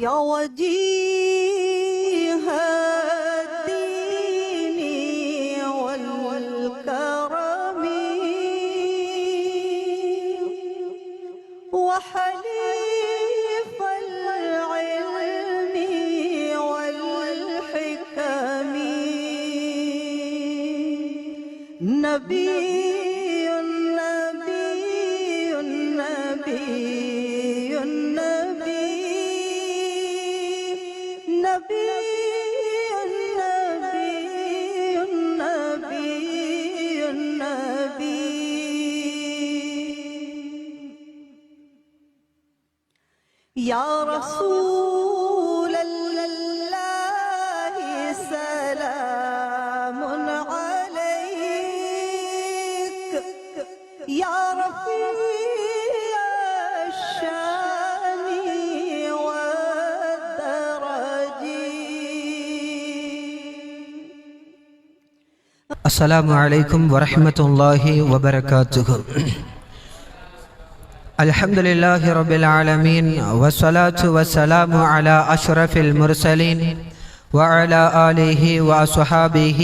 要我的。يا رسول الله سلام عليك. يا رفيع الشأن والدرج السلام عليكم ورحمة الله وبركاته. الحمد لله رب العالمين والصلاة والسلام على أشرف المرسلين وعلى آله وأصحابه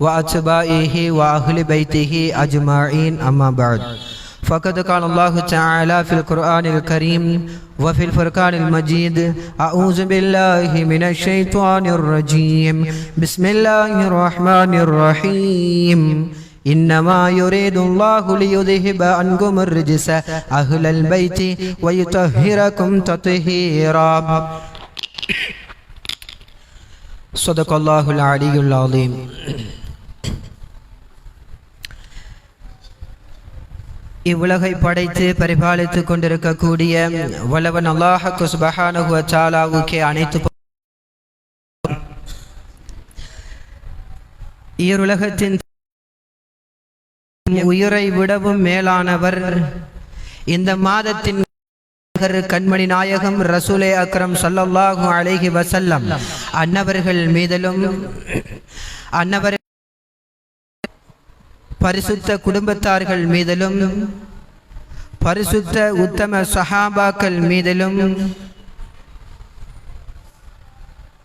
وأتباعه وأهل بيته أجمعين أما بعد. فقد قال الله تعالى في القرآن الكريم وفي الفرقان المجيد أعوذ بالله من الشيطان الرجيم بسم الله الرحمن الرحيم. إنما يريد الله ليذهب عنكم الرجس أهل البيت ويطهركم تطهيرا صدق الله العلي العظيم இவ்வுலகை படைத்து பரிபாலித்துக் கொண்டிருக்கக்கூடிய வல்லவன் அல்லாஹு சுபஹானஹு வ தஆலாவுக்கே அனைத்து பு- ஈருலகத்தின் உயிரை விடவும் மேலானவர். இந்த மாதத்தின் கண்மணி நாயகம் ரசூலே அக்ரம் ஸல்லல்லாஹு அலைஹி வசல்லம் அன்னவர்கள் மீதிலும் அன்னவர் பரிசுத்த குடும்பத்தார்கள் மீதிலும் பரிசுத்த உத்தம சஹாபாக்கள் மீதிலும்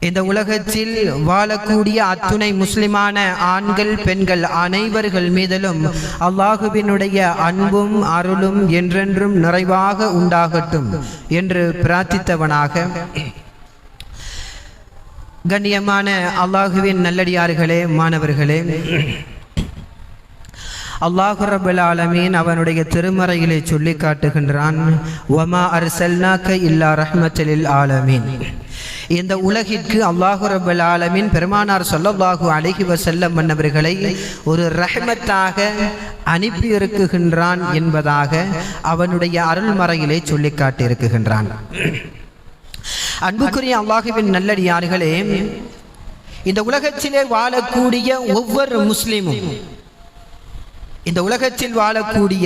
இந்த உலகத்தில் வாழக்கூடிய அத்துணை முஸ்லிமான ஆண்கள் பெண்கள் அனைவர்கள் மீதிலும் அல்லாஹுவினுடைய அன்பும் அருளும் என்றென்றும் நிறைவாக உண்டாகட்டும் என்று பிரார்த்தித்தவனாக. கண்ணியமான அல்லாஹுவின் நல்லடியார்களே மாணவர்களே அல்லாஹு ரபுல் ஆலமீன் அவனுடைய திருமறையிலே சொல்லி காட்டுகின்றான் ஒமா அர்சல்னாக்க இல்லா ரஹ்மத்தலில் ஆலமீன். இந்த உலகிற்கு அல்லாஹு ரபுல் ஆலமீன் பெருமானார் சொல்லல்லாஹு அழகி வசல்லம் மன்னவர்களை ஒரு ரஹ்மத்தாக அனுப்பியிருக்குகின்றான் என்பதாக அவனுடைய அருள்மறையிலே சொல்லி காட்டியிருக்குகின்றான் அன்புக்குரிய அல்லாஹுவின் நல்லடியார்களே இந்த உலகத்திலே வாழக்கூடிய ஒவ்வொரு முஸ்லீமும் இந்த உலகத்தில் வாழக்கூடிய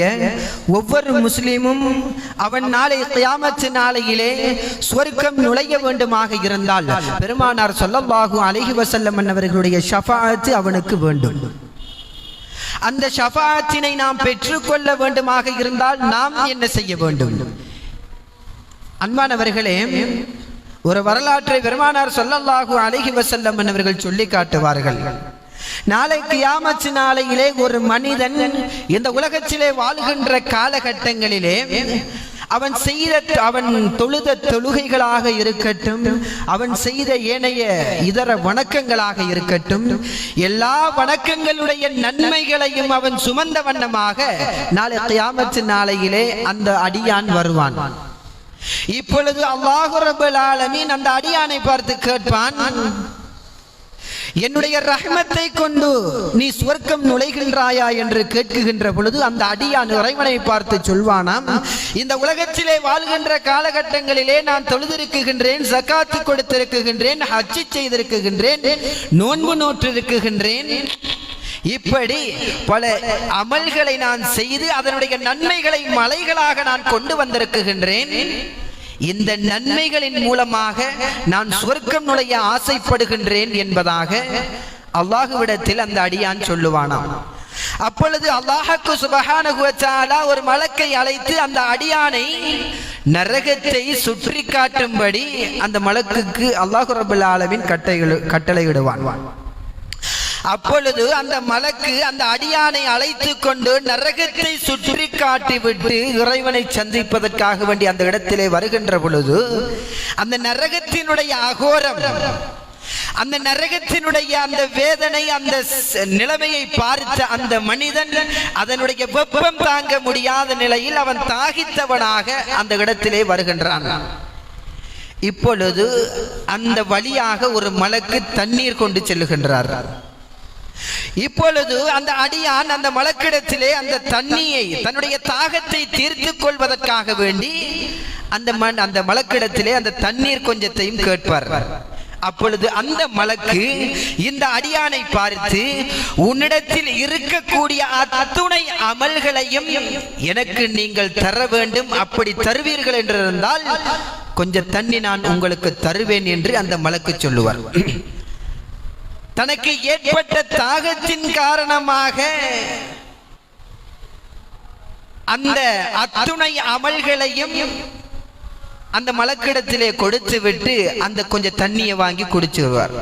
ஒவ்வொரு முஸ்லிமும் அவன் நாளை கியாமத்து நாளையிலே சொர்க்கம் நுழைய வேண்டுமாக இருந்தால் பெருமானார் சொல்லல்லாஹு அலைஹி வசல்லம் அவர்களுடைய ஷஃபாத்து அவனுக்கு வேண்டும். அந்த ஷஃபாத்தினை நாம் பெற்றுக்கொள்ள வேண்டுமாக இருந்தால் நாம் என்ன செய்ய வேண்டும்? அன்பானவர்களே ஒரு வரலாற்றை பெருமானார் சொல்லல்லாஹு அழகி வசல்லம் அவர்கள் சொல்லி காட்டுவார்கள். நாளைக்கு யாமச்சு நாளையிலே ஒரு மனிதன் இந்த உலகத்திலே வாழ்கின்ற காலகட்டங்களிலே அவன் செய்த அவன் தொழுத தொழுகைகளாக இருக்கட்டும் அவன் செய்த ஏனைய இதர வணக்கங்களாக இருக்கட்டும் எல்லா வணக்கங்களுடைய நன்மைகளையும் அவன் சுமந்த வண்ணமாக நாளை கியாமத்து நாளையிலே அந்த அடியான் வருவான். இப்பொழுது அல்லாஹு ரபுல் ஆலமீன் அந்த அடியானை பார்த்து கேட்பான் என்னுடைய ரஹ்மத்தை கொண்டு நீ சுவர்க்கம் நுழைகின்றாயா என்று கேட்குகின்ற பொழுது அந்த அடியான் இறைவனை பார்த்து சொல்வானாம் இந்த உலகத்திலே வாழ்கின்ற காலகட்டங்களிலே நான் தொழுதிருக்குகின்றேன் சக்காத்து கொடுத்திருக்குகின்றேன் ஹஜ்ஜி செய்திருக்குகின்றேன் நோன்பு நோற்றிருக்குகின்றேன். இப்படி பல அமல்களை நான் செய்து அதனுடைய நன்மைகளை மலைகளாக நான் கொண்டு வந்திருக்குகின்றேன். இந்த நன்மைகளின் மூலமாக நான் சொர்க்கம் நுழைய ஆசைப்படுகின்றேன் என்பதாக அல்லாஹுவிடத்தில் அந்த அடியான் சொல்லுவானாம். அப்பொழுது அல்லாஹக்கு சுபகான ஒரு மலக்கை அழைத்து அந்த அடியானை நரகத்தை சுற்றி காட்டும்படி அந்த மலக்குக்கு அல்லாஹு ரபுல் ஆலமின் கட்டளை கட்டளையிடுவான். அப்பொழுது அந்த மலக்கு அந்த அடியானை அழைத்து கொண்டு நரகத்தை சுற்றி காட்டிவிட்டு இறைவனை சந்திப்பதற்காக வேண்டி அந்த இடத்திலே வருகின்ற பொழுது அந்த நரகத்தினுடைய அகோரம் அந்த நரகத்தினுடைய அந்த வேதனை அந்த நிலைமையை பார்த்த அந்த மனிதன் அதனுடைய வெப்பம் தாங்க முடியாத நிலையில் அவன் தாகித்தவனாக அந்த இடத்திலே வருகின்றான். இப்பொழுது அந்த வழியாக ஒரு மலக்கு தண்ணீர் கொண்டு செல்லுகின்றார். இப்பொழுது அந்த அடியான் அந்த மலக்கிடத்திலே அந்த தண்ணியை தன்னுடைய தாகத்தை தீர்த்து கொள்வதற்காக வேண்டி அந்த மண் அந்த மலக்கிடத்திலே அந்த தண்ணீர் கொஞ்சத்தையும் கேட்பார். அப்பொழுது அந்த மலக்கு இந்த அடியானை பார்த்து உன்னிடத்தில் இருக்கக்கூடிய அத்துணை அமல்களையும் எனக்கு நீங்கள் தர வேண்டும். அப்படி தருவீர்கள் என்றிருந்தால் கொஞ்சம் தண்ணி நான் உங்களுக்கு தருவேன் என்று அந்த மலக்கு சொல்லுவார். தனக்கு ஏற்பட்ட தாகத்தின் காரணமாக அந்த அத்துணை அமல்களையும் அந்த மலக்கிடத்திலே கொடுத்து விட்டு அந்த கொஞ்சம் தண்ணியை வாங்கி குடிச்சிருவார்.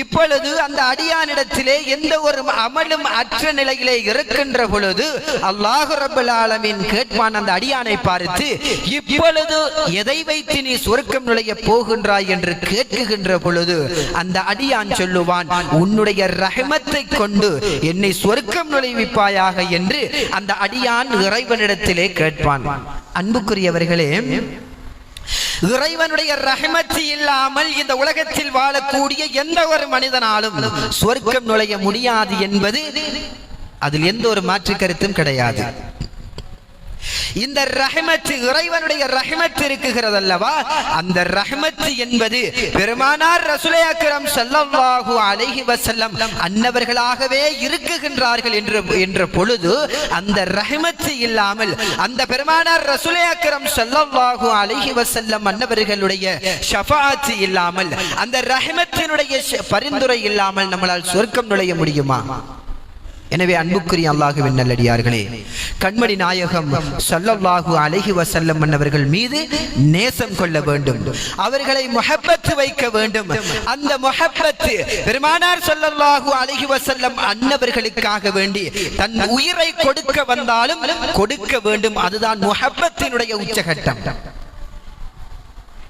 இப்பொழுது அந்த அடியானிடத்திலே எந்த ஒரு அமலும் அற்ற நிலையிலே இருக்கின்ற பொழுது அல்லாஹு ரபுல் ஆலமின் கேட்பான் அந்த அடியானை பார்த்து இப்பொழுது எதை வைத்து நீ சொர்க்கம் நுழைய போகின்றாய்? என்று கேட்குகின்ற பொழுது அந்த அடியான் சொல்லுவான் உன்னுடைய ரஹமத்தை கொண்டு என்னை சொர்க்கம் நுழைவிப்பாயாக என்று அந்த அடியான் இறைவனிடத்திலே கேட்பான். அன்புக்குரியவர்களே இறைவனுடைய ரஹமத்து இல்லாமல் இந்த உலகத்தில் வாழக்கூடிய எந்த ஒரு மனிதனாலும் சொர்க்கம் நுழைய முடியாது என்பது அதில் எந்த ஒரு மாற்று கருத்தும் கிடையாது. இந்த ரஹமத்து இறைவனுடைய ரஹமத்து இருக்குகிறது அல்லவா அந்த ரஹமத்து என்பது பெருமானார் ரசூலை அக்ரம் அலைஹி வசல்லம் அன்னவர்களாகவே இருக்குகின்றார்கள் என்று என்ற பொழுது அந்த ரஹமத்து இல்லாமல் அந்த பெருமானார் ரசூலை அக்ரம் ஸல்லல்லாஹு அலைஹி வசல்லம் அன்னவர்களுடைய ஷஃபாஅத் இல்லாமல் அந்த ரஹமத்தினுடைய பரிந்துரை இல்லாமல் நம்மளால் சொர்க்கம் நுழைய முடியுமா? எனவே அன்புக்குரிய அல்லாஹுவின் நல்லடியார்களே கண்மணி நாயகம் ஸல்லல்லாஹு அலைஹி வசல்லம் அவர்கள் மீது நேசம் கொள்ள வேண்டும். அவர்களை முகப்பத்து வைக்க வேண்டும். அந்த முகப்பத்து பெருமானார் சொல்லல்லாஹு அலைஹி வசல்லம் அன்னவர்களுக்காக வேண்டி தன் உயிரை கொடுக்க வந்தாலும் கொடுக்க வேண்டும். அதுதான் முகப்பத்தினுடைய உச்சகட்டம்.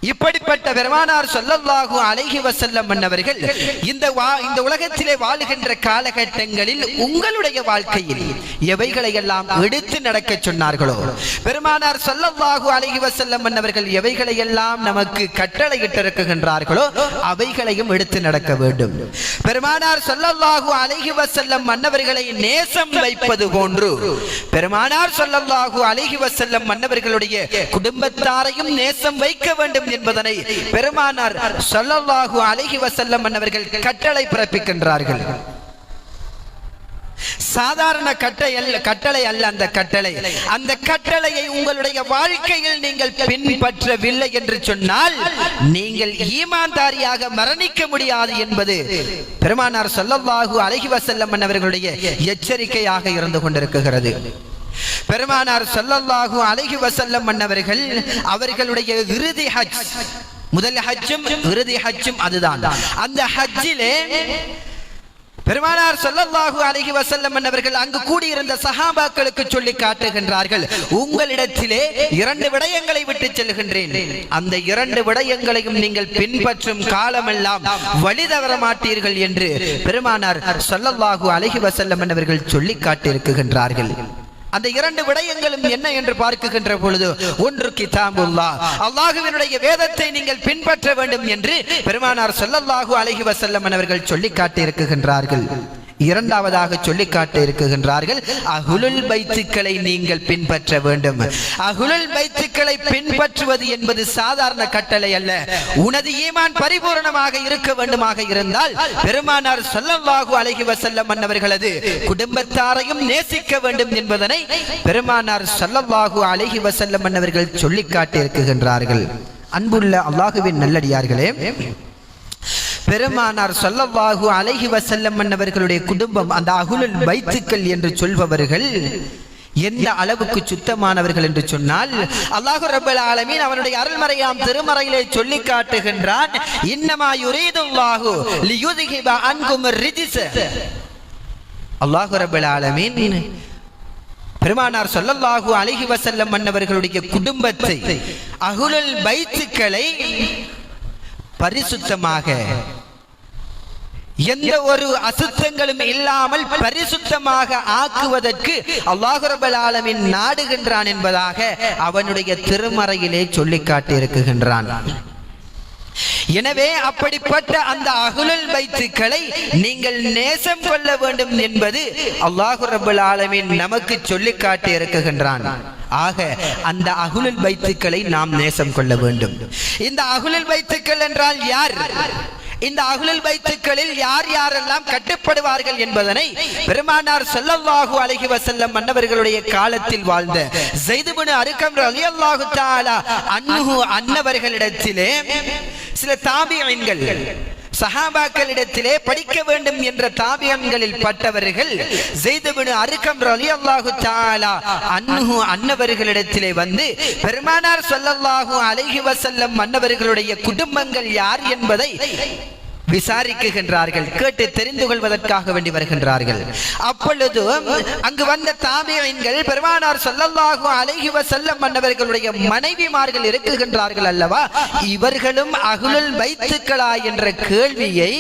இப்படிப்பட்ட பெருமானார் சொல்லல்லாகும் அழகி வசல்லம் மன்னவர்கள் இந்த வா- இந்த உலகத்திலே வாழுகின்ற காலகட்டங்களில் உங்களுடைய வாழ்க்கையில் எவைகளை எல்லாம் எடுத்து நடக்க சொன்னார்களோ பெருமானார் சொல்லல்லாஹு அழகி வசல்லம் மன்னவர்கள் எவைகளை எல்லாம் நமக்கு கட்டளையிட்டு இருக்குகின்றார்களோ அவைகளையும் எடுத்து நடக்க வேண்டும். பெருமானார் சொல்லல்லாஹு அழகி வசல்லம் மன்னவர்களை நேசம் வைப்பது போன்று பெருமானார் சொல்லல்லாஹு அழகி வசல்லம் மன்னவர்களுடைய குடும்பத்தாரையும் நேசம் வைக்க வேண்டும் என்பதனை பெருமானார் ஸல்லல்லாஹு அழகி வசல்லம் மன்னவர்கள் கட்டளை பிறப்பிக்கின்றார்கள். சாதாரண கட்டளை அல்ல கட்டளை அல்ல அந்த கட்டளை. அந்த கட்டளையை உங்களுடைய வாழ்க்கையில் நீங்கள் பின்பற்றவில்லை என்று சொன்னால் நீங்கள் ஈமான்தாரியாக மரணிக்க முடியாது என்பது பெருமானார் ஸல்லல்லாஹு அழகி வசல்லம் அவர்களுடைய எச்சரிக்கையாக இருந்து கொண்டிருக்கிறது. பெருமானார் ஸல்லல்லாஹு அழகி வசல்லம் மன்னவர்கள் அவர்களுடைய இறுதி ஹஜ். முதல் ஹஜ்ஜும் இறுதி ஹஜ்ஜும் அதுதான். அந்த ஹஜ்ஜிலே பெருமானார் சொல்லல்லாஹு அழகி வசல்லம் அவர்கள் அங்கு கூடியிருந்த சஹாபாக்களுக்கு சொல்லி காட்டுகின்றார்கள் உங்களிடத்திலே இரண்டு விடயங்களை விட்டு செல்கின்றேன். அந்த இரண்டு விடயங்களையும் நீங்கள் பின்பற்றும் காலமெல்லாம் வழி தவற மாட்டீர்கள் என்று பெருமானார் சொல்லல்லாஹு அழகி வசல்லம் அவர்கள் சொல்லி காட்டியிருக்கின்றார்கள். அந்த இரண்டு விடயங்களும் என்ன என்று பார்க்குகின்ற பொழுது ஒன்று கிதாபுல்லா. அல்லாஹுவினுடைய வேதத்தை நீங்கள் பின்பற்ற வேண்டும் என்று பெருமானார் சொல்லல்லாஹு அலஹி வசல்லம் அவர்கள் சொல்லி காட்டியிருக்கின்றார்கள். இரண்டாவதாக சொல்லி காட்ட இருக்குகின்றார்கள் அகுலுல் பைத்துக்களை நீங்கள் பின்பற்ற வேண்டும். அகுலுல் பைத்துக்களை பின்பற்றுவது என்பது சாதாரண கட்டளை அல்ல. உனது ஈமான் பரிபூரணமாக இருக்க வேண்டுமாக இருந்தால் பெருமானார் சொல்லவாகு அழகி வசல்லம் அன்னவர்களது குடும்பத்தாரையும் நேசிக்க வேண்டும் என்பதனை பெருமானார் சொல்லவாகு அழகி வசல்லம் அன்னவர்கள் சொல்லி காட்டி இருக்குகின்றார்கள் அன்புள்ள அல்லாஹுவின் நல்லடியார்களே பெருமானார் சொல்லவாகு அழகி வசல்லம் மன்னவர்களுடைய குடும்பம் அந்த அகுலல் வைத்துக்கள் என்று சொல்பவர்கள் எந்த அளவுக்கு சுத்தமானவர்கள் என்று சொன்னால் அல்லாஹு ரபுல் ஆலமீன் அவனுடைய அருள்மறையாம் திருமறையிலே சொல்லி காட்டுகின்றான் இன்னமா யுரீதுல்லாஹு லியுذஹிப அன்கும் ரிஜிஸ். அல்லாஹு ரபுல் ஆலமீன் பெருமானார் சொல்லல்லாஹு அழகி வசல்லம் மன்னவர்களுடைய குடும்பத்தை அகுலுல் பைத்துக்களை பரிசுத்தமாக. எந்த ஒரு அசுத்தங்களும் இல்லாமல் பரிசுத்தமாக ஆக்குவதற்கு அல்லாஹுரபல் நாடுகின்றான் என்பதாக அவனுடைய திருமறையிலே சொல்லி காட்டியிருக்குகின்றான் எனவே அப்படிப்பட்ட அந்த அகுலல் வைத்துக்களை நீங்கள் நேசம் கொள்ள வேண்டும் என்பது அல்லாஹு ரப்பல் நமக்கு சொல்லி காட்டி இருக்குகின்றான் ஆக அந்த அகுலல் பைத்துக்களை நாம் நேசம் கொள்ள வேண்டும். இந்த அகுலல் பைத்துக்கள் என்றால் யார்? இந்த அகுலல் பைத்துக்களில் யார் யாரெல்லாம் கட்டுப்படுவார்கள் என்பதனை பெருமானார் சொல்லல்லாஹு அழகி வசல்லம் மன்னவர்களுடைய காலத்தில் வாழ்ந்த செய்துபுன அருக்கம் ரலியல்லாஹு தாலா அன்னுகு அன்னவர்களிடத்திலே சில தாபியன்கள் சஹாபாக்களிடத்திலே படிக்க வேண்டும் என்ற தாபியன்களில் பட்டவர்கள் ஜெய்துபின் அருக்கம் ரலியல்லாஹு தாலா அன்ஹு அன்னவர்களிடத்திலே வந்து பெருமானார் சொல்லல்லாஹு அலைஹி வசல்லம் அன்னவர்களுடைய குடும்பங்கள் யார் என்பதை விசாரிக்குகின்றார்கள் கேட்டு தெரிந்து கொள்வதற்காக வேண்டி வருகின்றார்கள். அப்பொழுது அங்கு வந்த தாபியன்கள் பெருமானார் சொல்லல்லாகும் அலைஹி வஸல்லம் மன்னவர்களுடைய மனைவிமார்கள் இருக்குகின்றார்கள் அல்லவா? இவர்களும் அகுலுல் வைத்துக்களா என்ற கேள்வியை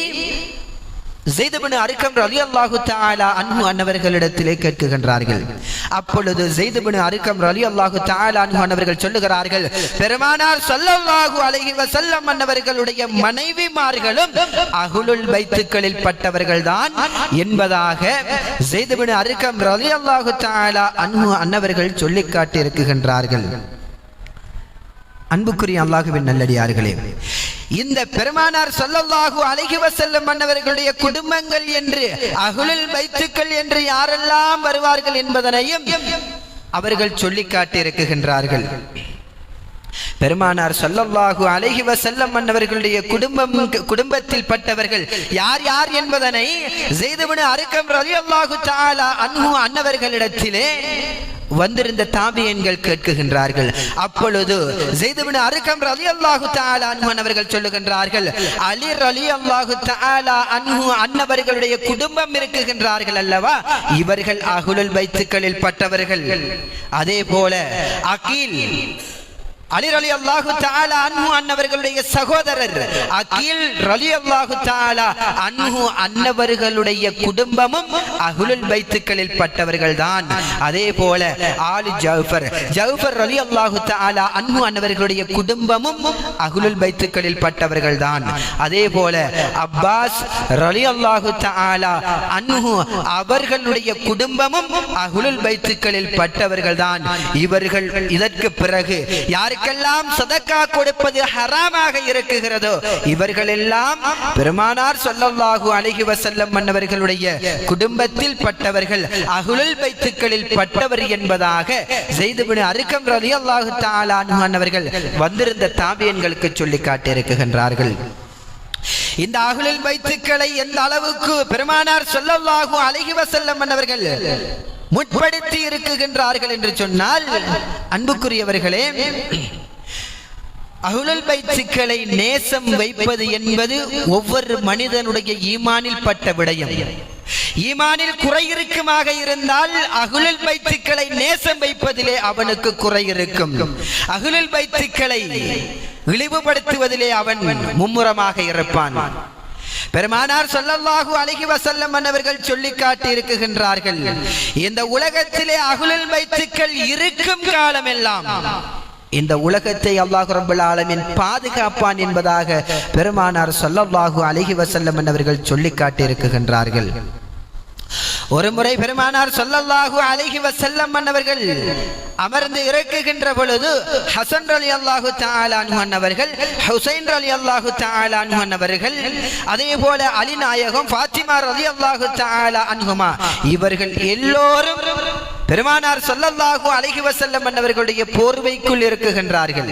ஜெய்தபின் அருக்கம் ரலியல்லாஹு தாலா அன்பு அன்னவர்களிடத்திலே கேட்குகின்றார்கள். அப்பொழுது ஜெய்தபின் அருக்கம் ரலியல்லாஹு தாலா அன்பு அன்னவர்கள் சொல்லுகிறார்கள் பெருமானார் சொல்லல்லாஹு அலைஹி வசல்லம் அன்னவர்களுடைய மனைவிமார்களும் அஹ்லுல் பைத்துக்களில் பட்டவர்கள்தான் என்பதாக ஜெய்தபின் அருக்கம் ரலியல்லாஹு தாலா அன்பு அன்னவர்கள் சொல்லிக் காட்டியிருக்கின்றார்கள் அன்புக்குரிய அல்லாஹுவின் நல்லடியார்களே இந்த பெருமானார் ஸல்லல்லாஹு அலைஹி செல்லும் மன்னவர்களுடைய குடும்பங்கள் என்று அகுளில் வைத்துக்கள் என்று யாரெல்லாம் வருவார்கள் என்பதனையும் அவர்கள் சொல்லி காட்டியிருக்குகின்றார்கள் பெருமானார் சொல்லவாகு அழகி வஸல்லம் மன்னவர்களுடைய குடும்பம் குடும்பத்தில் பட்டவர்கள் யார் யார் என்பதனை ஜெய்துபின் அருக்கம் ரலியல்லாஹு தாலா அன்ஹு அன்னவர்களிடத்திலே வந்திருந்த தாபியன்கள் கேட்குகின்றார்கள். அப்பொழுது ஜெய்துபின் அருக்கம் ரலியல்லாஹு தாலா அன்ஹு அவர்கள் சொல்லுகின்றார்கள் அலி ரலி அல்லாஹு தாலா அன்ஹு அன்னவர்களுடைய குடும்பம் இருக்குகின்றார்கள் அல்லவா? இவர்கள் அகுலுல் வைத்துக்களில் பட்டவர்கள். அதே போல அகீல் அலி அல்லாஹு தாலா அன்ஹு அன்னவர்களுடைய சகோதரர் அல்லாஹு தாலா அன்ஹு அன்னவர்களுடைய குடும்பமும் அகுலுல் பைத்துக்களில் பட்டவர்கள் தான் அதே போல ஆலு ஜவுஃபர் ஜவுஃபர் அல்லாஹு தாலா அன்ஹு அன்னவர்களுடைய குடும்பமும் அகுலுல் பைத்துக்களில் பட்டவர்கள் தான் அதே போல அப்பாஸ் அல்லாஹு தாலா அன்ஹு அவர்களுடைய குடும்பமும் அகுலுல் பைத்துக்களில் பட்டவர்கள் தான் இவர்கள் இதற்கு பிறகு யாருக்கெல்லாம் சதக்கா கொடுப்பது ஹராமாக இருக்குகிறதோ? இவர்கள் எல்லாம் பெருமானார் ஸல்லல்லாஹு அலைஹி வஸல்லம் மன்னவர்களுடைய குடும்பத்தில் பட்டவர்கள் அகுழல் பைத்துக்களில் பட்டவர் என்பதாக ஜெய்துபின் அருக்கம் ரலி அல்லாஹு தாலானவர்கள் வந்திருந்த தாபியன்களுக்கு சொல்லி காட்டியிருக்கின்றார்கள். இந்த அகுலில் வைத்துக்களை எந்த அளவுக்கு பெருமானார் ஸல்லல்லாஹு அழகிவ வஸல்லம் மன்னவர்கள் முற்படுத்தி இருக்குகின்றார்கள் என்று சொன்னால் அன்புக்குரியவர்களே அகுழல் பைத்துக்களை நேசம் வைப்பது என்பது ஒவ்வொரு மனிதனுடைய ஈமானில் பட்ட விடயம். ஈமானில் குறை இருக்குமாக இருந்தால் அகுழல் பைத்துக்களை நேசம் வைப்பதிலே அவனுக்கு குறை இருக்கும். அகுழல் பைத்துக்களை இழிவுபடுத்துவதிலே அவன் மும்முரமாக இருப்பான் பெருமானார் ஸல்லல்லாஹு அழகி வசல்லம் மன்னவர்கள் சொல்லி காட்டி இருக்குகின்றார்கள். இந்த உலகத்திலே அகுலில் வைத்துக்கள் இருக்கும் காலமெல்லாம் இந்த உலகத்தை அல்லாஹ் ரபுல் ஆலமின் பாதுகாப்பான் என்பதாக பெருமானார் ஸல்லல்லாஹு அழகி வசல்லம் மன்னவர்கள் சொல்லி காட்டி இருக்குகின்றார்கள். ஒரு முறை பெருமானார் ஸல்லல்லாஹு அழகி வசல்லம் மன்னவர்கள் அமர்ந்து இறக்குகின்ற பொழுது ஹசன் அலி அல்லாஹு தஆலா அன்ஹு அன்னவர்கள் ஹுசைன் அலி அல்லாஹு தஆலா அன்ஹு அன்னவர்கள் அதே போல அலி நாயகம் ஃபாத்திமா ரலி அல்லாஹு தஆலா அன்ஹுமா இவர்கள் எல்லோரும் பெருமானார் சொல்லல்லாஹு அழகி வசல்லம் மன்னவர்களுடைய போர்வைக்குள் இருக்குகின்றார்கள்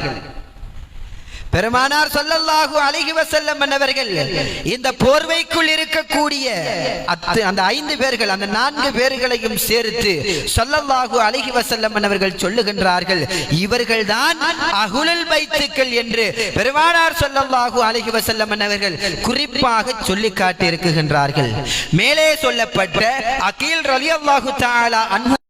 பெருமானார் ஸல்லல்லாஹு அலைஹி வஸல்லம் மன்னவர்கள் இந்த போர்வைக்குள் இருக்கக்கூடிய அந்த ஐந்து பேர்கள் அந்த நான்கு பேர்களையும் சேர்த்து ஸல்லல்லாஹு அலைஹி வஸல்லம் மன்னவர்கள் சொல்லுகின்றார்கள் இவர்கள்தான் அகுலுல் பைத்துக்கள் என்று பெருமானார் ஸல்லல்லாஹு அலைஹி வஸல்லம் மன்னவர்கள் குறிப்பாக சொல்லி காட்டி இருக்குகின்றார்கள் மேலே சொல்லப்பட்ட அகீல் ரலியல்லாஹு தாலா அன்பு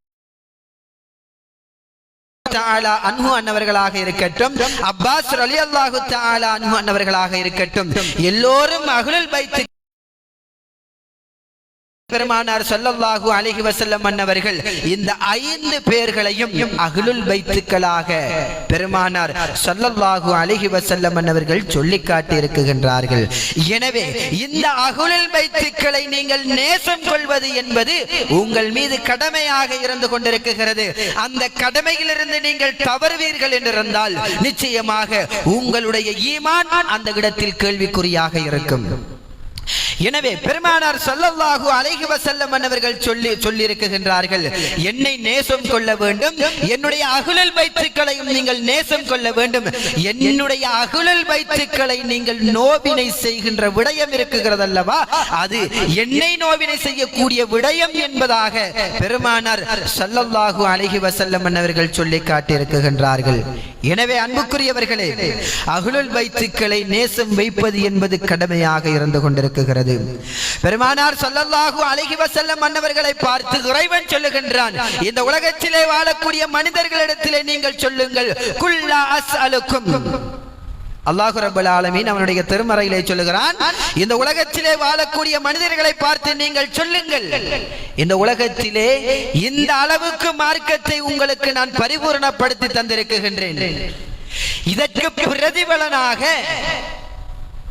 தஆலா அன்பு அன்னவர்களாக இருக்கட்டும் அப்பாஸ் ரலியல்லாஹு தஆலா அன்பு அன்னவர்களாக இருக்கட்டும் எல்லோரும் அஹ்லுல் வைத்து பெருமானார் சொல்லல்லாஹு அழகி வசல்லம் அன்னவர்கள் இந்த ஐந்து பேர்களையும் அகலுள் பைத்துக்களாக பெருமானார் சொல்லல்லாஹு அழகி வசல்லம் அன்னவர்கள் சொல்லி காட்டி இருக்குகின்றார்கள் எனவே இந்த அஹ்லுல் பைத்துக்களை நீங்கள் நேசம் கொள்வது என்பது உங்கள் மீது கடமையாக இருந்து கொண்டிருக்கிறது. அந்த கடமையிலிருந்து நீங்கள் தவறுவீர்கள் என்றிருந்தால் நிச்சயமாக உங்களுடைய ஈமான் அந்த இடத்தில் கேள்விக்குறியாக இருக்கும். எனவே பெருமானார் ஸல்லல்லாஹு அலைஹி வசல்லம் அவர்கள் சொல்லி சொல்லி இருக்குகின்றார்கள் என்னை நேசம் கொள்ள வேண்டும் என்னுடைய அகுலல் பைத்துக்களையும் நீங்கள் நேசம் கொள்ள வேண்டும் என்னுடைய அகுலல் பைத்துக்களை நீங்கள் நோவினை செய்கின்ற விடயம் இருக்குகிறது அல்லவா அது என்னை நோவினை செய்யக்கூடிய விடயம் என்பதாக பெருமானார் சல்லல்லாஹு அலைஹி வசல்லம் அவர்கள் சொல்லி காட்டியிருக்கின்றார்கள். எனவே அன்புக்குரியவர்களே அகுலுல் பைத்துக்களை நேசம் வைப்பது என்பது கடமையாக இருந்து கொண்டிருக்கிறது பெருமானார் ஸல்லல்லாஹு அழகி வஸல்லம் மன்னவர்களை பார்த்து இறைவன் சொல்லுகின்றான் இந்த உலகத்திலே வாழக்கூடிய மனிதர்களிடத்திலே நீங்கள் சொல்லுங்கள் குல்லா அல்லாஹு ரபுல் ஆலமீன் அவனுடைய திருமறையிலே சொல்லுகிறான் இந்த உலகத்திலே வாழக்கூடிய மனிதர்களை பார்த்து நீங்கள் சொல்லுங்கள். இந்த உலகத்திலே இந்த அளவுக்கு மார்க்கத்தை உங்களுக்கு நான் பரிபூரணப்படுத்தி தந்திருக்குகின்றேன் இதற்கு பிரதிபலனாக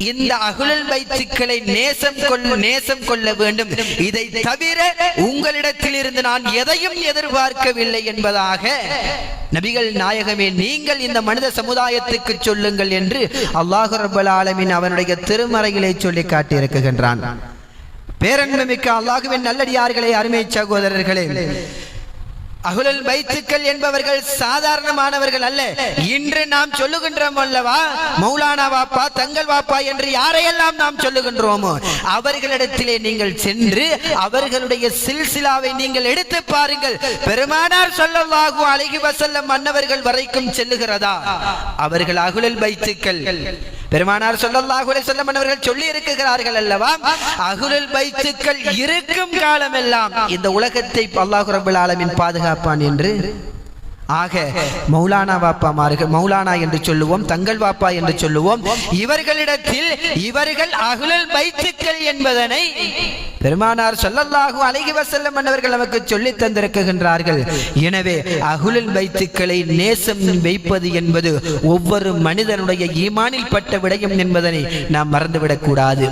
இந்த அகுழல் பைத்துக்களை நேசம் கொள்ள நேசம் கொள்ள வேண்டும். இதை தவிர உங்களிடத்தில் இருந்து நான் எதையும் எதிர்பார்க்கவில்லை என்பதாக நபிகள் நாயகமே நீங்கள் இந்த மனித சமுதாயத்துக்கு சொல்லுங்கள் என்று அல்லாஹு ரபுல் ஆலமின் அவனுடைய திருமறைகளை சொல்லி காட்டியிருக்குகின்றான் பேரன்புமிக்க அல்லாஹுவின் நல்லடியார்களே அருமை சகோதரர்களே அகுலல் பைத்துக்கள் என்பவர்கள் சாதாரணமானவர்கள் அல்ல. இன்று நாம் சொல்லுகின்றோம் அல்லவா மௌலானா வாப்பா தங்கள் வாப்பா என்று யாரையெல்லாம் நாம் சொல்லுகின்றோமோ அவர்களிடத்திலே நீங்கள் சென்று அவர்களுடைய சில்சிலாவை நீங்கள் எடுத்து பாருங்கள். பெருமானார் சொல்லல்லாஹு அழகி வஸல்லம் மன்னவர்கள் வரைக்கும் செல்லுகிறதா? அவர்கள் அகுலல் பைத்துக்கள். பெருமானார் ஸல்லல்லாஹு அலைஹி அவர்கள் சொல்லி இருக்கிறார்கள் அல்லவா? அகுலுல் பைத்துக்கள் இருக்கும் காலமெல்லாம் இந்த உலகத்தை அல்லாஹ் ரப்பல் ஆலமீன் பாதுகாப்பான் என்று ஆக மௌலானா வாப்பா வாப்பாமார்கள் மௌலானா என்று சொல்லுவோம் தங்கள் வாப்பா என்று சொல்லுவோம். இவர்களிடத்தில் இவர்கள் அகுலல் பைத்துக்கள் என்பதனை பெருமானார் சொல்லல்லாஹு அழகி வசல்லம் அவர்கள் நமக்கு சொல்லி தந்திருக்கின்றார்கள். எனவே அகுலல் பைத்துக்களை நேசம் வைப்பது என்பது ஒவ்வொரு மனிதனுடைய ஈமானில் பட்ட விடயம் என்பதனை நாம் மறந்துவிடக் கூடாது.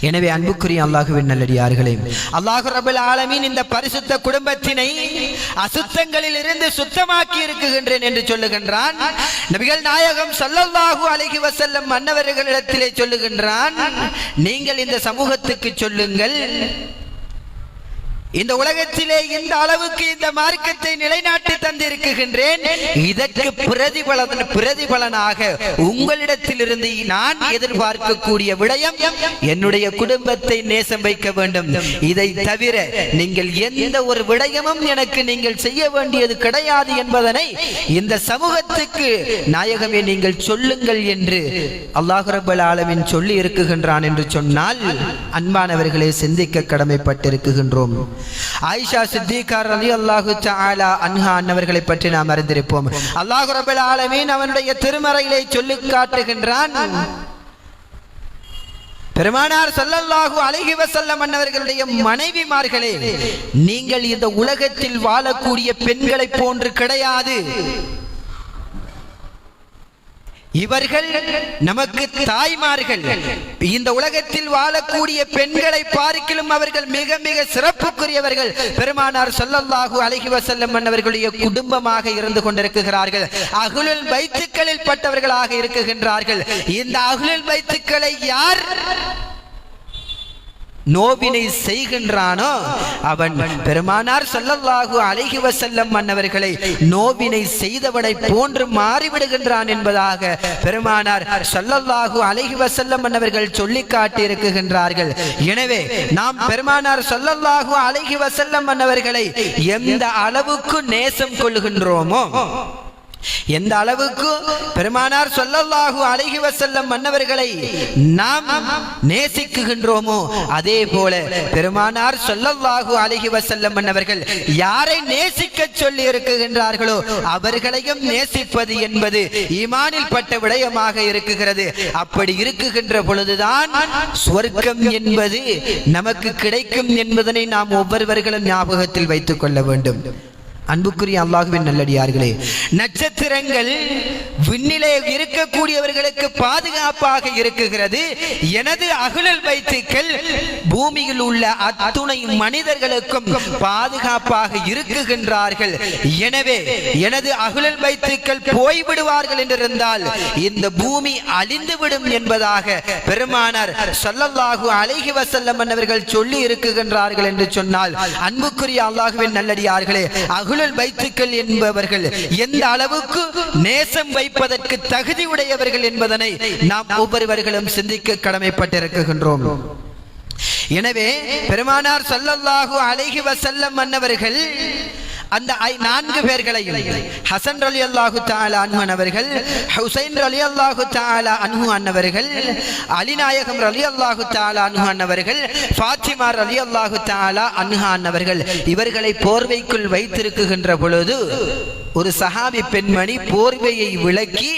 எனவே அன்புக்குரிய அல்லாஹுவின் நல்லடியார்களே அல்லாஹு ரபுல் ஆலமீன் இந்த பரிசுத்த குடும்பத்தினை அசுத்தங்களில் இருந்து சுத்தமாக்கி இருக்குகின்றேன் என்று சொல்லுகின்றான். நபிகள் நாயகம் சல்லல்லாஹு அலைஹி வசல்லம் மன்னவர்களிடத்திலே சொல்லுகின்றான் நீங்கள் இந்த சமூகத்துக்கு சொல்லுங்கள் இந்த உலகத்திலே இந்த அளவுக்கு இந்த மார்க்கத்தை நிலைநாட்டி தந்திருக்குகின்றேன். இதற்கு பிரதிபலன் பிரதிபலனாக உங்களிடத்திலிருந்து நான் எதிர்பார்க்கக்கூடிய விடயம் என்னுடைய குடும்பத்தை நேசம் வைக்க வேண்டும். இதை தவிர நீங்கள் எந்த ஒரு விடயமும் எனக்கு நீங்கள் செய்ய வேண்டியது கிடையாது என்பதனை இந்த சமூகத்துக்கு நாயகமே நீங்கள் சொல்லுங்கள் என்று அல்லாஹ் ஆலமின் சொல்லி இருக்குகின்றான் என்று சொன்னால் அன்பானவர்களே சிந்திக்க கடமைப்பட்டிருக்குகின்றோம். ஆயிஷா சித்திகார் அலி அல்லாஹு தஆலா அன்ஹா அன்னவர்களை பற்றி நாம் அறிந்திருப்போம். அல்லாஹு ரப்பல் ஆலமீன் அவனுடைய திருமறையிலே சொல்லி காட்டுகின்றான். பெருமானார் ஸல்லல்லாஹு அழகி வஸல்லம் அன்னவர்களுடைய மனைவிமார்களே நீங்கள் இந்த உலகத்தில் வாழக்கூடிய பெண்களை போன்று கிடையாது. இவர்கள் நமக்கு தாய்மார்கள். இந்த உலகத்தில் வாழக்கூடிய பெண்களை பார்க்கிலும் அவர்கள் மிக மிக சிறப்புக்குரியவர்கள். பெருமானார் ஸல்லல்லாஹு அழகி வசல்லம் அவர்களுடைய குடும்பமாக இருந்து கொண்டிருக்கிறார்கள். அகுலுல் வைத்துக்களில் பட்டவர்களாக இருக்குகின்றார்கள். இந்த அகுலுல் வைத்துக்களை யார் நோவினை செய்கின்றானோ? அவன் பெருமானார் சொல்லல்லாகு அழகி வசல்லம் மன்னவர்களை நோவினை செய்தவனை போன்று மாறிவிடுகின்றான் என்பதாக பெருமானார் சொல்லல்லாகு அழகி வசல்லம் மன்னவர்கள் சொல்லி காட்டி இருக்குகின்றார்கள் எனவே நாம் பெருமானார் சொல்லல்லாகு அழகி வசல்லம் மன்னவர்களை எந்த அளவுக்கு நேசம் கொள்கின்றோமோ எந்த அளவுக்கு பெருமானார் சொல்லல்லாஹு அழகி வசல்லம் மன்னவர்களை நாம் நேசிக்குகின்றோமோ அதே போல பெருமானார் சொல்லல்லாஹு அழகி வசல்லம் மன்னவர்கள் யாரை நேசிக்க சொல்லி இருக்குகின்றார்களோ அவர்களையும் நேசிப்பது என்பது ஈமானில் பட்ட விடயமாக இருக்குகிறது. அப்படி இருக்குகின்ற பொழுதுதான் சொர்க்கம் என்பது நமக்கு கிடைக்கும் என்பதனை நாம் ஒவ்வொருவர்களும் ஞாபகத்தில் வைத்துக் கொள்ள வேண்டும். அன்புக்குரிய அல்லாஹுவின் நல்லடியார்களே நட்சத்திரங்கள் விண்ணிலே இருக்கக்கூடியவர்களுக்கு பாதுகாப்பாக இருக்குகிறது. எனது அகழல் வைத்துக்கள் பூமியில் உள்ள அத்துணை மனிதர்களுக்கும் பாதுகாப்பாக இருக்குகின்றார்கள். எனவே எனது அகுழல் வைத்துக்கள் போய்விடுவார்கள் என்றிருந்தால் இந்த பூமி அழிந்துவிடும் என்பதாக பெருமானார் ஸல்லல்லாஹு அழகி வசல்லம் அவர்கள் சொல்லி இருக்குகின்றார்கள் என்று சொன்னால் அன்புக்குரிய அல்லாஹுவின் நல்லடியார்களே அகுழல் வைத்துக்கள் என்பவர்கள் எந்த அளவுக்கு நேசம் வைப்பதற்கு தகுதி உடையவர்கள் என்பதனை நாம் ஒவ்வொருவர்களும் சிந்திக்க கடமைப்பட்டிருக்கின்றோம். எனவே பெருமானார் ஸல்லல்லாஹு அழகி வசல்லம் மன்னவர்கள் அந்த ஐ- நான்கு பேர்களையும். ஹசன் அலி அல்லாஹு தாலா அன்ஹன் அவர்கள் ஹுசைன் அலி அல்லாஹு தாலா அன்ஹு அன்னவர்கள் அலிநாயகம் அலி அல்லாஹு தாலா அன்ஹு அன்னவர்கள் ஃபாத்திமா அலி அல்லாஹு தாலா அன்ஹா அன்னவர்கள். இவர்களை போர்வைக்குள் வைத்திருக்குகின்ற பொழுது ஒரு சஹாபி பெண்மணி போர்வையை விளக்கி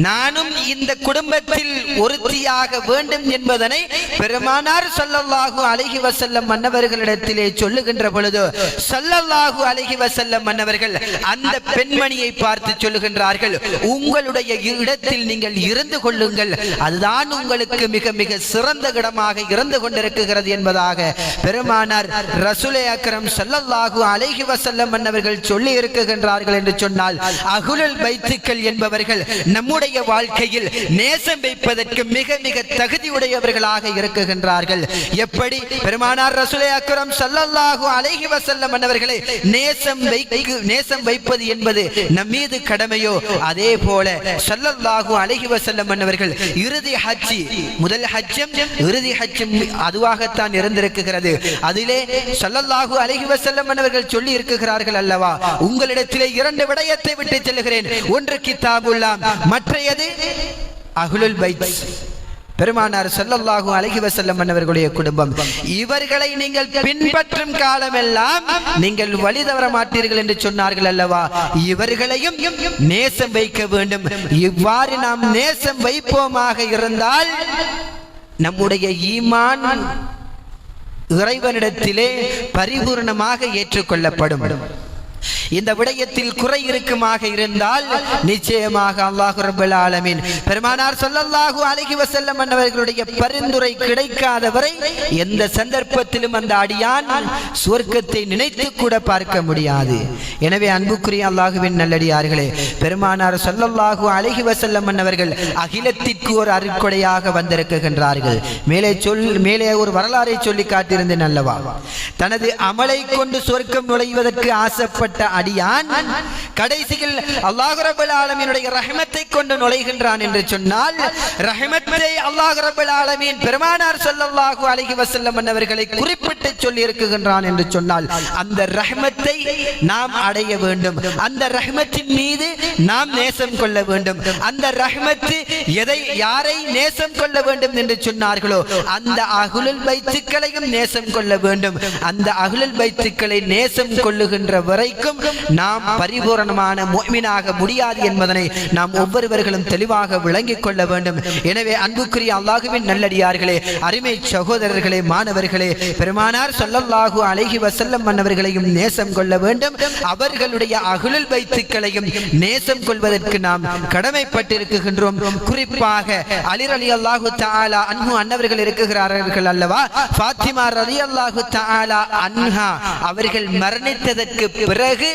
நானும் இந்த குடும்பத்தில் ஒருத்தியாக வேண்டும் என்பதனை பெருமானார் ஸல்லல்லாஹு அழகி வசல்லம் மன்னவர்களிடத்திலே சொல்லுகின்ற பொழுது ஸல்லல்லாஹு அழகி வசல்லம் மன்னவர்கள் அந்த பெண்மணியை பார்த்து சொல்லுகின்றார்கள் உங்களுடைய இடத்தில் நீங்கள் இருந்து கொள்ளுங்கள் அதுதான் உங்களுக்கு மிக மிக சிறந்த இடமாக இருந்து கொண்டிருக்கிறது என்பதாக பெருமானார் ரசுலே அக்கரம் ஸல்லல்லாஹு அழகி வசல்லம் மன்னவர்கள் சொல்லி இருக்குகின்றார்கள் என்று சொன்னால் அகுலல் பைத்துக்கள் என்பவர்கள் நம்முடைய வாழ்க்கையில் நேசம் வைப்பதற்கு மிக மிக தகுதியுடையவர்களாக இருக்குகின்றார்கள். எப்படி? பெருமானார் ரசூலே அக்குரம் ஸல்லல்லாஹு அலைஹி வசல்லம் மன்னவர்களை நேசம் வைக்கு நேசம் வைப்பது என்பது நம் மீது கடமையோ? அதே போல ஸல்லல்லாஹு அலைஹி வசல்லம் மன்னவர்கள் இறுதி ஹஜ்ஜி முதல் ஹஜ்ஜம் இறுதி ஹஜ்ஜம் அதுவாகத்தான் இருந்திருக்குகிறது அதிலே ஸல்லல்லாஹு அலைஹி வசல்லம் மன்னவர்கள் சொல்லி இருக்குகிறார்கள் அல்லவா? உங்களிடத்திலே இரண்டு விடயத்தை விட்டு செல்கிறேன் ஒன்று கிதாபுல்லாம் மற்றையது அகுலுல் பைத். பெருமானார் சொல்லல்லாகும் அழகி வசல்லம் அவர்களுடைய குடும்பம். இவர்களை நீங்கள் பின்பற்றும் காலமெல்லாம் நீங்கள் வழி தவற மாட்டீர்கள் என்று சொன்னார்கள் அல்லவா? இவர்களையும் நேசம் வைக்க வேண்டும். இவ்வாறு நாம் நேசம் வைப்போமாக இருந்தால் நம்முடைய ஈமான் இறைவனிடத்திலே பரிபூர்ணமாக ஏற்றுக்கொள்ளப்படும். இந்த விடயத்தில் குறை இருக்குமாக இருந்தால் நிச்சயமாக அல்லாஹு ரபுல் ஆலமீன். பெருமானார் சொல்லல்லாஹு அலைஹி வசல்லம் அன்னவர்களுடைய பரிந்துரை கிடைக்காதவரை எந்த சந்தர்ப்பத்திலும் அந்த அடியான் சுவர்க்கத்தை நினைத்து கூட பார்க்க முடியாது. எனவே அன்புக்குரிய அல்லாஹுவின் நல்லடியார்களே பெருமானார் சொல்லல்லாஹு அலைஹி வசல்லம் அன்னவர்கள் அகிலத்திற்கு ஒரு அருக்கொடையாக வந்திருக்கின்றார்கள். மேலே சொல் மேலே ஒரு வரலாறை சொல்லி காட்டியிருந்தேன் அல்லவா? தனது அமலை கொண்டு சொர்க்கம் நுழைவதற்கு ஆசைப்பட்ட அடியான். கடைசியில் அல்லாஹ் ரபுல் ஆலமீனுடைய ரஹமத்தை கொண்டு நுழைகின்றான் என்று சொன்னால் ரஹமத்தை அல்லாஹ் ரபுல் ஆலமீன் பெருமானார் சொல்லல்லாஹு அலைஹி வசல்லம் அவர்களை குறிப்பிட்டு சொல்லி இருக்குகின்றான் என்று சொன்னால் அந்த ரஹமத்தை நாம் அடைய வேண்டும். அந்த ரஹமத்தின் மீது நாம் நேசம் கொள்ள வேண்டும். அந்த ரஹமத்து எதை யாரை நேசம் கொள்ள வேண்டும் என்று சொன்னார்களோ அந்த அகுலல் பைத்துக்களையும் நேசம் கொள்ள வேண்டும். அந்த அகுலல் பைத்துக்களை நேசம் கொள்ளுகின்ற வரை வரைக்கும் நாம் பரிபூரணமான முஃமினாக முடியாது என்பதனை நாம் ஒவ்வொருவர்களும் தெளிவாக விளங்கிக் கொள்ள வேண்டும். எனவே அன்புக்குரிய அல்லாஹுவின் நல்லடியார்களே அருமை சகோதரர்களே மாணவர்களே பெருமானார் ஸல்லல்லாஹு அழகி வசல்லம் மன்னவர்களையும் நேசம் கொள்ள வேண்டும். அவர்களுடைய அகுலல் வைத்துக்களையும் நேசம் கொள்வதற்கு நாம் கடமைப்பட்டிருக்கின்றோம். குறிப்பாக அலிர் அலி அல்லாஹு தாலா அன்பு அன்னவர்கள் இருக்குகிறார்கள் அல்லவா? பாத்திமா ரலி அல்லாஹு தாலா அன்ஹா அவர்கள் மரணித்ததற்கு பிறகு பிறகு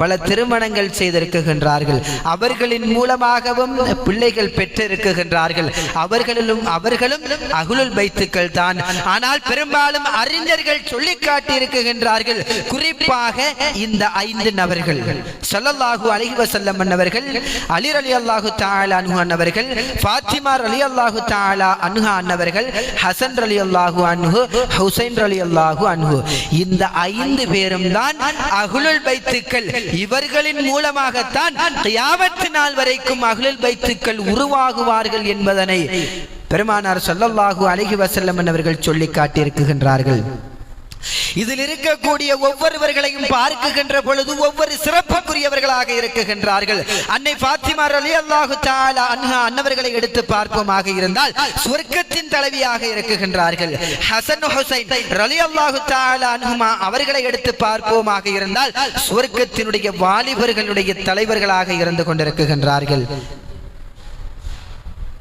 பல திருமணங்கள் செய்திருக்குகின்றார்கள். அவர்களின் மூலமாகவும் பிள்ளைகள் பெற்றிருக்குகின்றார்கள். அவர்களிலும் அவர்களும் அகுலுல் பைத்துக்கள் தான். ஆனால் பெரும்பாலும் அறிஞர்கள் சொல்லி காட்டியிருக்குகின்றார்கள். குறிப்பாக இந்த ஐந்து நபர்கள். சொல்லல்லாஹு அலைஹி வசல்லம் அன்னவர்கள் அலிர் அலி அல்லாஹு தாலா அன்ஹு அன்னவர்கள் அலி அல்லாஹு தாலா அன்ஹா அன்னவர்கள் ஹசன் அலி அல்லாஹு அன்ஹு ஹுசைன் அலி அல்லாஹு அன்ஹு. இந்த ஐந்து பேரும் தான் அஹ்லுல் பைத்துக்கள் இவர்களின் மூலமாகத்தான் கியாமத் நாள் வரைக்கும் அஹ்லுல் பைத்துக்கள் உருவாகுவார்கள் என்பதனை பெருமானார் ஸல்லல்லாஹு அழகி வசல்லம் அவர்கள் சொல்லி காட்டியிருக்கின்றார்கள். இதில் இருக்கக்கூடிய ஒவ்வொருவர்களையும் பார்க்குகின்ற பொழுது ஒவ்வொரு சிறப்புக்குரியவர்களாக இருக்குகின்றார்கள். அன்னை பாத்திமா அலி அல்லாஹு தாலா அன்ஹா அன்னவர்களை எடுத்து பார்ப்போமாக இருந்தால் சொர்க்கத்தின் தலைவியாக இருக்குகின்றார்கள். ஹசன் ஹுசைன் ரலி அல்லாஹு தாலா அன்ஹுமா அவர்களை எடுத்து பார்ப்போமாக இருந்தால் சொர்க்கத்தினுடைய வாலிபர்களுடைய தலைவர்களாக இருந்து கொண்டிருக்குகின்றார்கள்.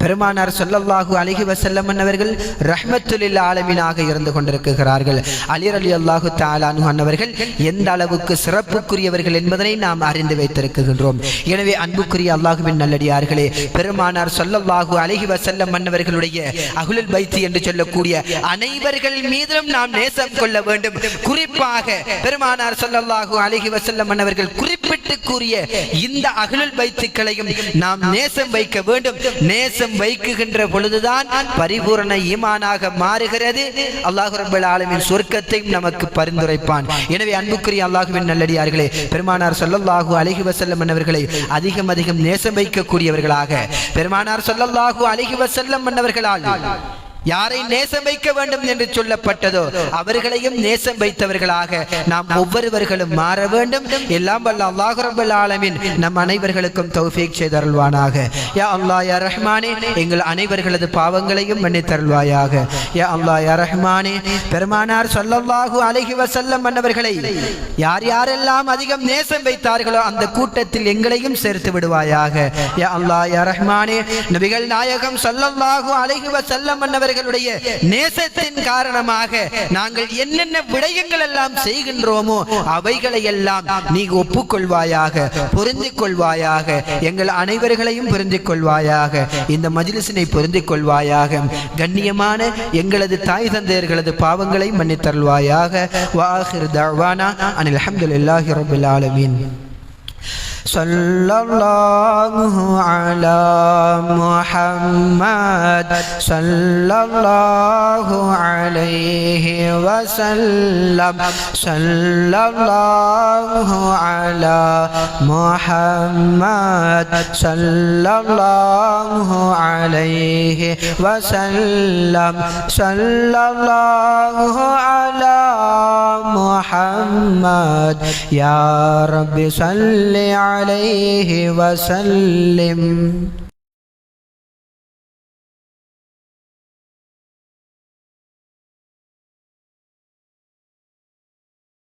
பெருமானார் சொல்லல்லாஹு அலிஹி வசல்லம் அவர்கள் ரஹ்மத்துலில் ஆலமீனாக இருந்து கொண்டிருக்கிறார்கள். அலிர் அலி அல்லாஹு தாலானு அன்னவர்கள் எந்த அளவுக்கு சிறப்புக்குரியவர்கள் என்பதனை நாம் அறிந்து வைத்திருக்கின்றோம். எனவே அன்புக்குரிய அல்லாஹுவின் நல்லடியார்களே பெருமானார் சொல்லல்லாஹு அலிஹி வசல்லம் அன்னவர்களுடைய அகுலல் பைத்தி என்று சொல்லக்கூடிய அனைவர்கள் மீதும் நாம் நேசம் கொள்ள வேண்டும். குறிப்பாக பெருமானார் சொல்லல்லாஹு அலிஹி வசல்லம் அன்னவர்கள் குறிப்பிட்டு கூறிய இந்த அகுலல் பைத்துக்களையும் நாம் நேசம் வைக்க வேண்டும். நேசம் வைக்குகின்ற பொழுதுதான் பரிபூரண ஈமானாக மாறுகிறது. அல்லாஹு ரபுல் ஆலமின் சொர்க்கத்தையும் நமக்கு பரிந்துரைப்பான். எனவே அன்புக்குரிய அல்லாஹுவின் நல்லடியார்களே பெருமானார் சொல்லல்லாஹு அழகி வசல்லம் அவர்களை அதிகம் அதிகம் நேசம் வைக்கக்கூடியவர்களாக பெருமானார் சொல்லல்லாஹு அழகி வசல்லம் மன்னவர்களால் யாரை நேசம் வைக்க வேண்டும் என்று சொல்லப்பட்டதோ அவர்களையும் நேசம் வைத்தவர்களாக நாம் ஒவ்வொருவர்களும் மாற வேண்டும். எல்லாம் வல்ல அல்லாஹ் ரபுல் ஆலமின் நம் அனைவர்களுக்கும் தௌஃபீக் செய்தருள்வானாக. யா அல்லா யா ரஹ்மானே எங்கள் அனைவர்களது பாவங்களையும் மன்னித்தருள்வாயாக. யா அல்லா யா ரஹ்மானே பெருமானார் சொல்லல்லாஹு அலைஹி வசல்லம் மன்னவர்களை யார் யாரெல்லாம் அதிகம் நேசம் வைத்தார்களோ அந்த கூட்டத்தில் எங்களையும் சேர்த்து விடுவாயாக. யா அல்லாஹ் யா ரஹ்மானே நபிகள் நாயகம் ஸல்லல்லாஹு வசல்லம் வஸல்லம் அவர்களுடைய நேசத்தின் காரணமாக நாங்கள் என்னென்ன விடயங்கள் எல்லாம் செய்கின்றோமோ அவைகளை எல்லாம் நீ ஒப்புக்கொள்வாயாக பொருந்திக் கொள்வாயாக எங்கள் அனைவர்களையும் பொருந்திக் கொள்வாயாக இந்த மஜிலிசினை பொருந்திக் கொள்வாயாக கண்ணியமான எங்களது தாய் தந்தையர்களது பாவங்களை மன்னித்தருள்வாயாக. வாஹிர் தவானா அனில் அல்ஹம்துலில்லாஹி ரபுல் ஆலமீன். صلى الله على محمد. صلى الله عليه وسلم. صلى الله على محمد. صلى الله عليه وسلم. صلى الله على محمد. يا رب صل عليه وسلم.